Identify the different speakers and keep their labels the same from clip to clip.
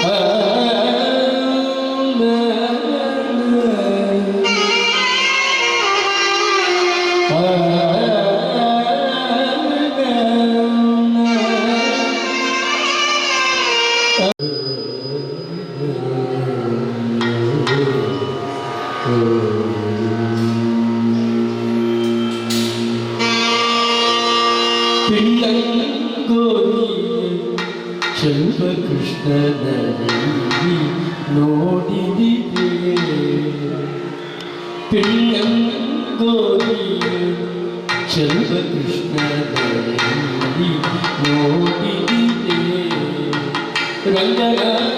Speaker 1: Uh-huh. നോടിരിക്കേ പിള്ളം ഗോരിയ ചെമ്പകൃഷ്ണനീ നോടിരിക്കേ രംഗന എത്തി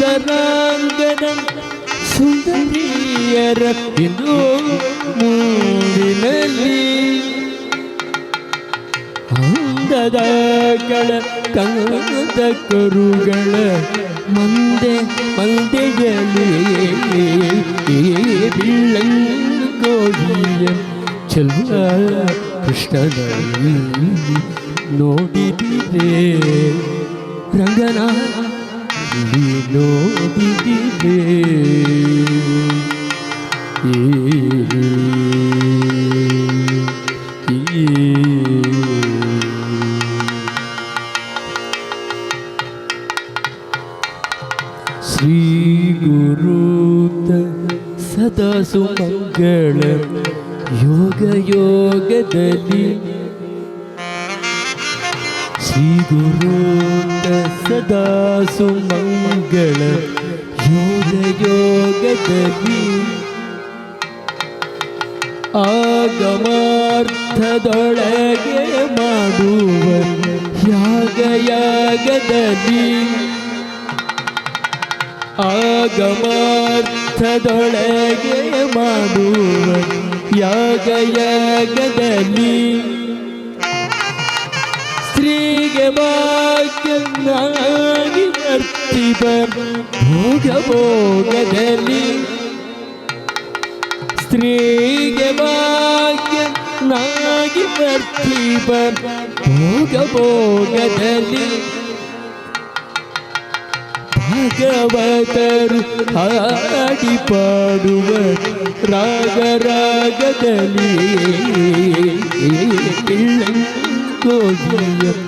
Speaker 1: സുന്ദരാന്തരം സുന്ദരീയരക്കിനോ മൂവിനലി ಅಂದದಗಳ ಕಂದ ಕರುಗಳ ಮುಂದೆ ಮಂದೆಯಲ್ಲಿ ಬಿಳ್ಳಂಗೋಡಿಯ ಚೆಲ್ವ ಕೃಷ್ಣನಲ್ಲಿ ನೋಡಿದಿರೇ Ranganatha dilo di di di Sri Guru Sada Sumangala Yoga Yoga Dali ശ്രീഗുരുണ്ട സദാ സുമംഗള യോഗയോഗദവി ಆಗಮಾರ್ಥದೊಳಗೆ ಮಾಡುವ ಯಾಗ ಯಾಗದಲ್ಲಿ ಆಗಮಾರ್ಥದೊಳಗೆ ಮಾಡುವ ಯಾಗ ಯಾಗದಲ್ಲಿ ഭക്തനാടിവർത്തിവർ ഭോഗഭോഗദലി സ്ത്രീകഭാഗ്യം നാഗി വർത്തിവർ ഭോഗഭോഗദലി ഭഗവതരു ആടി പാടുവർ രാഗരാഗദലി കോവിയം